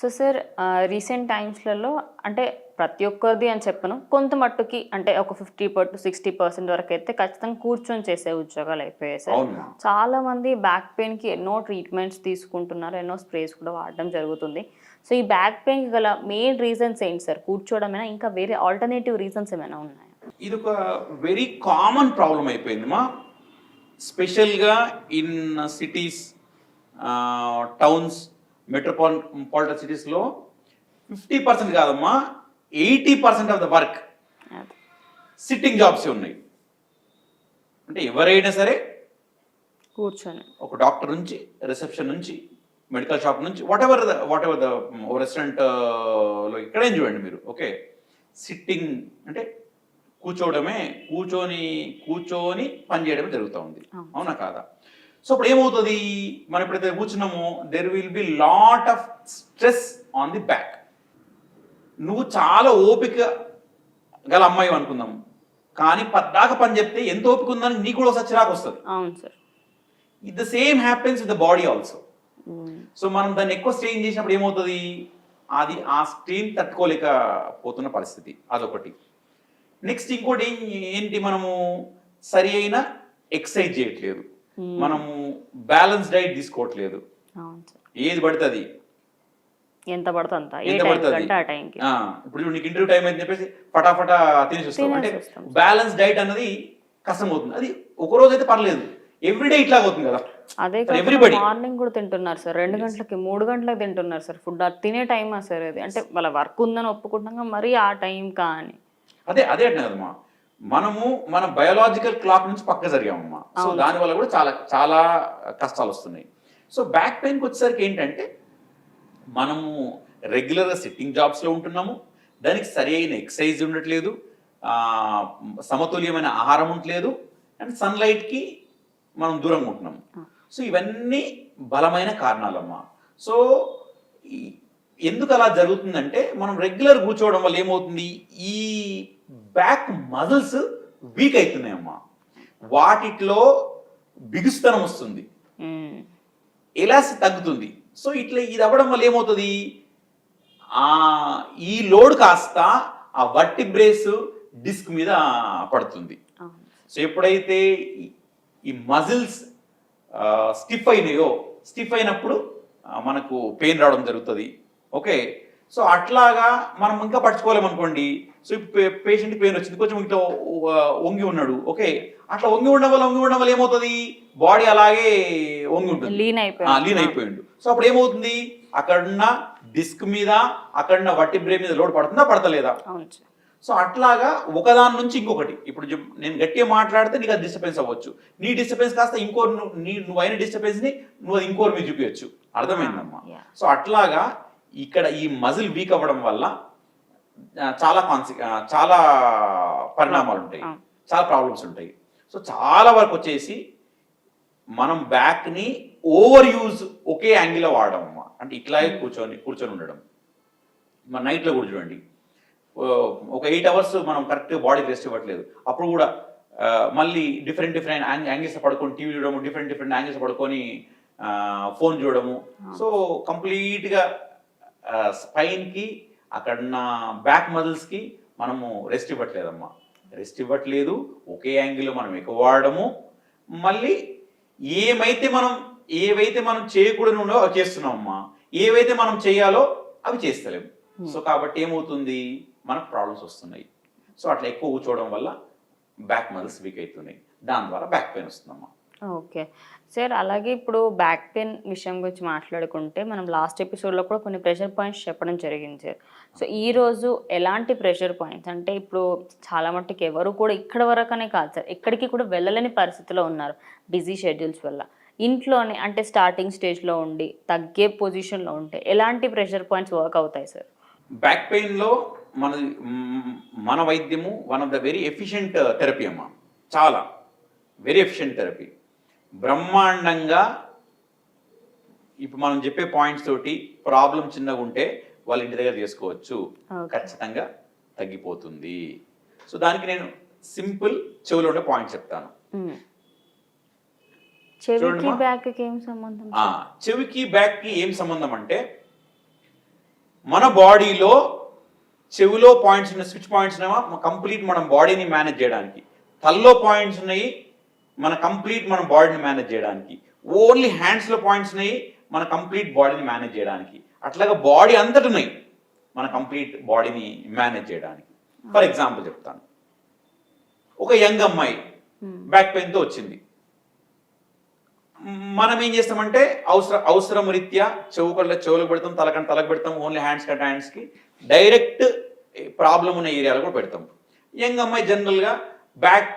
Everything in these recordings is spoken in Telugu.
సో సార్ రీసెంట్ టైమ్స్లలో అంటే ప్రతి ఒక్కరిది అని చెప్పను కొంత మట్టుకి అంటే ఒక ఫిఫ్టీ టు సిక్స్టీ పర్సెంట్ వరకు అయితే ఖచ్చితంగా కూర్చొని చేసే ఉద్యోగాలు అయిపోయాయి సార్. చాలా మంది బ్యాక్ పెయిన్కి ఎన్నో ట్రీట్మెంట్స్ తీసుకుంటున్నారు ఎన్నో స్ప్రేస్ కూడా వాడడం జరుగుతుంది. సో ఈ బ్యాక్ పెయిన్కి గల మెయిన్ రీజన్స్ ఏంటి సార్? కూర్చోవడమేనా ఇంకా వేరే ఆల్టర్నేటివ్ రీజన్స్ ఏమైనా ఉన్నాయా? ఇది ఒక వెరీ కామన్ ప్రాబ్లం అయిపోయింది మా. స్పెషల్గా ఇన్ సిటీస్ టౌన్స్ మెట్రోపాలిటన్ సిటీస్లో ఫిఫ్టీ పర్సెంట్ కాదమ్మా eighty percent of the work. Sitting jobs ఉన్నాయి. అంటే ఎవరైనా సరే కూర్చొని. ఒక డాక్టర్ నుంచి రిసెప్షన్ నుంచి మెడికల్ షాప్ నుంచి whatever the whatever the రెస్టారెంట్లో ఎక్కడైనా చూడండి మీరు ఓకే? సిట్టింగ్ అంటే కూర్చోవడమే కూర్చొని కూర్చొని పని చేయడమే జరుగుతూ ఉంది. అవునా కాదా? సో ఇప్పుడు ఏమవుతుంది? మనం ఎప్పుడైతే కూర్చున్నామో there will be lot of stress on the back నువ్వు చాలా ఓపిక గల అమ్మాయి అనుకుందాం. కానీ పద్దాక పని చెప్తే ఎంత ఓపిక ఉందని నీకు కూడా ఒకసారి చిరాకు వస్తుంది. అవును sir. It the same happens with the body also so మనం దాన్ని ఎక్కువ స్ట్రెయిన్ చేసినప్పుడు ఏమవుతుంది? అది ఆ స్ట్రెయిన్ తట్టుకోలేకపోతున్న పరిస్థితి. అదొకటి. నెక్స్ట్ ఇంకోటి ఏంటి మనము? సరి అయిన ఎక్సర్సైజ్ చేయట్లేదు. మనము బ్యాలెన్స్ డైట్ తీసుకోవట్లేదు. ఏది పడితే అది. ఎంత పడుతుంది అంత? ఎంత పడుతుంది? ఇప్పుడు నీకు ఇంటర్వ్యూ టైం అని చెప్పేసి ఫటాఫటా తినేసి వస్తాం అంటే. బ్యాలెన్స్ డైట్ అన్నది కష్టం అవుతుంది అది ఒక రోజు అయితే పర్లేదు. ఎవ్రీడే ఇట్లా అవుతుంది కదా. అదే everybody. మార్నింగ్ కూడా తింటున్నారు సార్. రెండు గంటలకి మూడు గంటలకు తింటున్నారు సార్. ఫుడ్ అది తినే టైమా సార్ అది? అంటే వాళ్ళ వర్క్ ఉందని ఒప్పుకుంటున్నాం మరీ ఆ టైం కానీ. అదే అదే అంటున్నా కదమ్మా. మనము మన బయోలాజికల్ క్లాక్ నుంచి పక్క జరిగామమ్మా. సో అవును. దానివల్ల కూడా చాలా చాలా కష్టాలు వస్తున్నాయి. సో బ్యాక్ పెయిన్కి వచ్చేసరికి ఏంటంటే మనము రెగ్యులర్గా సిట్టింగ్ జాబ్స్లో ఉంటున్నాము. దానికి సరి అయిన ఎక్సర్సైజ్ ఉండట్లేదు. సమతుల్యమైన ఆహారం ఉండట్లేదు. అండ్ సన్లైట్కి మనం దూరంగా ఉంటున్నాము. సో ఇవన్నీ బలమైన కారణాలమ్మా. సో ఎందుకు అలా జరుగుతుందంటే మనం రెగ్యులర్ కూర్చోవడం వల్ల ఏమవుతుంది? ఈ బ్యాక్ మజిల్స్ వీక్ అవుతున్నాయమ్మా వాటిలో బిగుస్తనం వస్తుంది. ఎలాసి తగ్గుతుంది. సో ఇట్లా ఇది అవ్వడం వల్ల ఏమవుతుంది? ఆ ఈ లోడ్ కాస్త ఆ వట్టి బ్రేస్ డిస్క్ మీద పడుతుంది. సో ఎప్పుడైతే ఈ- మజిల్స్ స్టిఫ్ అయినాయో స్టిఫ్ అయినప్పుడు మనకు పెయిన్ రావడం జరుగుతుంది. ఓకే సో అట్లాగా మనం ఇంకా పట్టుకోలేము అనుకోండి. సో పేషెంట్ పెయిన్ వచ్చింది. కొంచెం ఇట్లా వంగి ఉన్నాడు. ఓకే అట్లా వంగి ఉండడం వల్ల వంగి ఉండడం వల్ల ఏమవుతుంది? బాడీ అలాగే వంగి ఉంటుంది. లీన్ అయిపోయిండు. సో అప్పుడు ఏమవుతుంది? అక్కడున్న డిస్క్ మీద అక్కడున్న వట్టి బ్రే మీద లోడ్ పడుతుందా పడతలేదా? సో అట్లాగా ఒకదాని నుంచి ఇంకొకటి. ఇప్పుడు నేను గట్టిగా మాట్లాడితే నీకు అది డిస్టర్బెన్స్ అవ్వచ్చు. నీ డిస్టర్బెన్స్ కాస్త ఇంకో ను- నువ్వు అయిన డిస్టర్బెన్స్ని నువ్వు అది ఇంకోరి మీద చూపించచ్చు అర్థమైందమ్మా. సో అట్లాగా ఇక్కడ ఈ మజిల్ వీక్ అవ్వడం వల్ల చాలా కాన్సి చాలా పరిణామాలు ఉంటాయి. చాలా ప్రాబ్లమ్స్ ఉంటాయి. సో చాలా వరకు వచ్చేసి మనం బ్యాక్ని ఓవర్ యూజ్ ఒకే యాంగిల్లో వాడడం. అమ్మా అంటే ఇట్లాగే కూర్చొని కూర్చొని ఉండడం. మన నైట్లో కూడా చూడండి. ఒక ఎయిట్ అవర్స్ మనం కరెక్ట్ బాడీకి రెస్ట్ ఇవ్వట్లేదు. అప్పుడు కూడా మళ్ళీ డిఫరెంట్ డిఫరెంట్ యాంగిల్స్ పడుకొని టీవీ చూడము డిఫరెంట్ డిఫరెంట్ యాంగిల్స్ పడుకొని ఫోన్ చూడము సో కంప్లీట్గా స్పైన్కి అక్కడున్న బ్యాక్ మజిల్స్కి మనము రెస్ట్ ఇవ్వట్లేదమ్మా. రెస్ట్ ఇవ్వట్లేదు ఒకే యాంగిల్లో మనం ఎక్కువ వాడము మళ్ళీ ఏమైతే మనం ఏవైతే మనం చేయకూడని ఉండో అవి చేస్తున్నామమ్మా. ఏవైతే మనం చేయాలో అవి చేస్తలేము సో కాబట్టి ఏమవుతుంది? మనకు ప్రాబ్లమ్స్ వస్తున్నాయి. సో అట్లా ఎక్కువ కూర్చోవడం వల్ల బ్యాక్ మజిల్స్ వీక్ అవుతున్నాయి. దాని ద్వారా బ్యాక్ పెయిన్ వస్తుందమ్మా. ఓకే. సార్ అలాగే ఇప్పుడు బ్యాక్ పెయిన్ విషయం గురించి మాట్లాడుకుంటే మనం లాస్ట్ ఎపిసోడ్లో కూడా కొన్ని ప్రెషర్ పాయింట్స్ చెప్పడం జరిగింది సార్ సో ఈ రోజు ఎలాంటి ప్రెషర్ పాయింట్స్ అంటే ఇప్పుడు చాలా మట్టుకు ఎవరు కూడా ఇక్కడ వరకనే కాదు సార్ ఎక్కడికి కూడా వెళ్ళలేని పరిస్థితిలో ఉన్నారు బిజీ షెడ్యూల్స్ వల్ల. ఇంట్లోనే అంటే స్టార్టింగ్ స్టేజ్లో ఉండి తగ్గే పొజిషన్లో ఉంటే ఎలాంటి ప్రెషర్ పాయింట్స్ వర్క్ అవుతాయి సార్ బ్యాక్ పెయిన్లో మన మన వైద్యము one of the very efficient therapy అమ్మ. చాలా. వెరీ ఎఫిషియెంట్ థెరపీ బ్రహ్మాండంగా ఇప్పుడు మనం చెప్పే పాయింట్స్ తోటి ప్రాబ్లం చిన్నగా ఉంటే వాళ్ళ ఇంటి దగ్గర చేసుకోవచ్చు Okay. ఖచ్చితంగా తగ్గిపోతుంది సో దానికి నేను సింపుల్ చెవులో ఉండే పాయింట్ చెప్తాను. చెవికి చూడమ్మా. బ్యాక్కి ఏం సంబంధం ఏం అంటే మన బాడీలో చెవిలో పాయింట్స్ ఉన్న స్విచ్ పాయింట్స్ ఉన్నాయా కంప్లీట్ మనం బాడీని మేనేజ్ చేయడానికి తల్లో పాయింట్స్ ఉన్నాయి మన కంప్లీట్ మన బాడీని మేనేజ్ చేయడానికి. ఓన్లీ హ్యాండ్స్లో పాయింట్స్ ఉన్నాయి మన కంప్లీట్ బాడీని మేనేజ్ చేయడానికి. అట్లాగా బాడీ అంతటి ఉన్నాయి మన కంప్లీట్ బాడీని మేనేజ్ చేయడానికి. ఫర్ ఎగ్జాంపుల్ చెప్తాను. ఒక యంగ్ అమ్మాయి బ్యాక్ పెయిన్తో వచ్చింది. మనం ఏం చేస్తామంటే అవసర అవసరం రీత్యా చెవు కళ్ళ చెవులకు పెడతాం తలకంట తలకు పెడతాం ఓన్లీ హ్యాండ్స్ కట్ హ్యాండ్స్కి డైరెక్ట్ ప్రాబ్లం ఉన్న ఏరియాలో కూడా పెడతాం. యంగ్ అమ్మాయి జనరల్గా బ్యాక్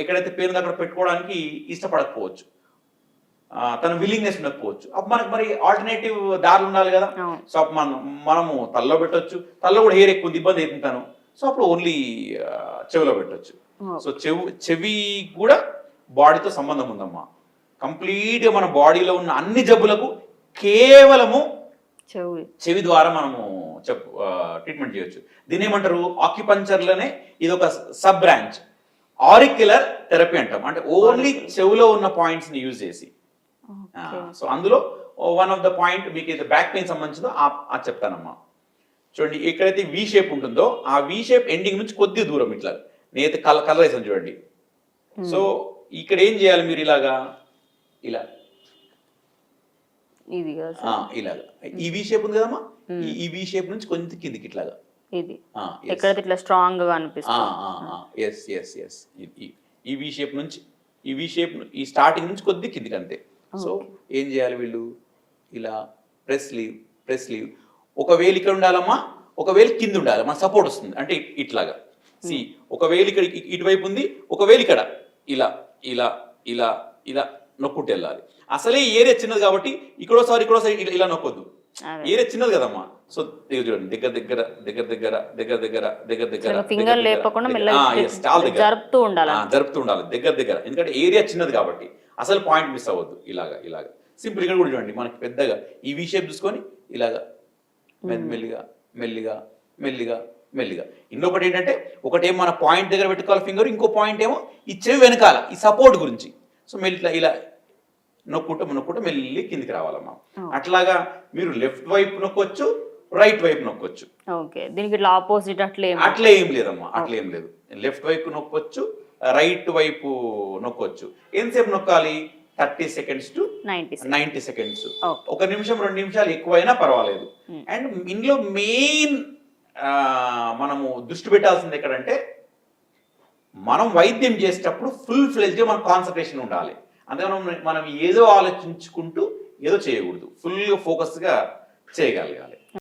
ఎక్కడైతే ఉందో అక్కడ పెట్టుకోవడానికి ఇష్టపడకపోవచ్చు. తన విల్లింగ్నెస్ ఉండకపోవచ్చు. అప్పుడు మనకు మరి ఆల్టర్నేటివ్ దారులు ఉండాలి కదా. సో అప్పుడు మనం మనము తల్లో పెట్టొచ్చు. తల్లో కూడా హెయిర్ ఎక్కువ ఉంది, ఇబ్బంది అవుతుంటాను సో అప్పుడు ఓన్లీ చెవిలో పెట్టొచ్చు. సో చెవి చెవి కూడా బాడీతో సంబంధం ఉందమ్మా. కంప్లీట్గా మన బాడీలో ఉన్న అన్ని జబ్బులకు కేవలము చెవి. చెవి ద్వారా మనము చెప్పు ట్రీట్మెంట్ చేయొచ్చు. దీని ఏమంటారు? ఆక్యుపంచర్లోనే ఇది ఒక సబ్ బ్రాంచ్ ఆరిక్యులర్ థెరపీ అంటాం. అంటే ఓన్లీ చెవిలో ఉన్న పాయింట్స్ని యూజ్ చేసి. సో అందులో వన్ ఆఫ్ ద పాయింట్ మీకు అయితే బ్యాక్ పెయిన్ సంబంధించిందో ఆ చెప్తానమ్మా. చూడండి ఎక్కడైతే వి షేప్ ఉంటుందో ఆ వి షేప్ ఎండింగ్ నుంచి కొద్ది దూరం ఇట్లా. నేనైతే కలర్ కలర్ వేసాను చూడండి. సో ఇక్కడ ఏం చేయాలి మీరు ఇలాగా? ఇలా. ఇలాగా. ఈ వి షేప్ ఉంది కదమ్మా? ఈ- ఈ వి షేప్ నుంచి కొంచెం కిందికి ఇట్లాగా. ఇది. ఎక్కడైతే ఇట్లా స్ట్రాంగ్గా అనిపిస్తుంది. ఎస్ ఎస్ ఎస్ ఈ వి షేప్ నుంచి ఈ వి షేప్ ఈ స్టార్టింగ్ నుంచి కొద్ది కిందికి అంతే. సో ఏం చేయాలి వీళ్ళు? ఇలా ప్రెస్ లీవ్ ప్రెస్ లీవ్ ఒక వేలు ఇక్కడ ఉండాలమ్మా ఒక వేలు కింద ఉండాలి. మన సపోర్ట్ వస్తుంది. అంటే ఇట్లాగా. సి ఒక వేలు ఇక్కడ ఇటువైపు ఉంది ఒక వేలు ఇక్కడ. ఇలా ఇలా ఇలా ఇలా నొక్కుంటూ వెళ్ళాలి. అసలే ఏరియా చిన్నది కాబట్టి ఇక్కడోసారి ఇక్కడోసారి ఇలా- నొక్కొద్దు. ఏరియా చిన్నది కదమ్మా. సో దగ్గర చూడండి దగ్గర దగ్గర దగ్గర దగ్గర దగ్గర దగ్గర దగ్గర దగ్గర దగ్గర, లేపకుండా దగ్గర. జరుపుతూ ఉండాలి. జరుపుతూ ఉండాలి. దగ్గర దగ్గర. ఎందుకంటే ఏరియా చిన్నది కాబట్టి అసలు పాయింట్ మిస్ అవ్వద్దు. ఇలాగా ఇలాగా. సింపుల్ ఇక్కడ కూడా చూడండి మనకి పెద్దగా ఈ వి షేప్ చూసుకొని ఇలాగా మెల్లిగా మెల్లిగా మెల్లిగా మెల్లిగా. ఇంకొకటి ఏంటంటే ఒకటేమో మన పాయింట్ దగ్గర పెట్టుకోవాలి ఫింగర్ ఇంకో పాయింట్ ఏమో ఈ చెవి వెనకాల ఈ సపోర్ట్ గురించి. సో మెల్లి ఇలా నొక్కుంటూ నొక్కుంటూ మెల్లి కిందికి రావాలమ్మా. అట్లాగా మీరు లెఫ్ట్ వైపు నొక్కొచ్చు రైట్ వైపు నొక్కొచ్చు. ఓకే. దీనికి ఇట్లా ఆపోజిట్ అట్లా ఏం అట్లే ఏం లేదమ్మా అట్లే ఏం లేదు. లెఫ్ట్ వైపు నొక్కొచ్చు రైట్ వైపు నొక్కొచ్చు. ఎంతసేపు నొక్కాలి? Thirty seconds to ninety ninety seconds. ఒక నిమిషం రెండు నిమిషాలు ఎక్కువైనా పర్వాలేదు. అండ్ ఇందులో మెయిన్ మనము దృష్టి పెట్టాల్సింది ఎక్కడంటే మనం వైద్యం చేసేటప్పుడు ఫుల్ ఫ్లెజ్గా మన కాన్సన్ట్రేషన్ ఉండాలి. అందుకని మనం- మనం ఏదో ఆలోచించుకుంటూ ఏదో చేయకూడదు. ఫుల్ ఫోకస్గా చేయగలగాలి.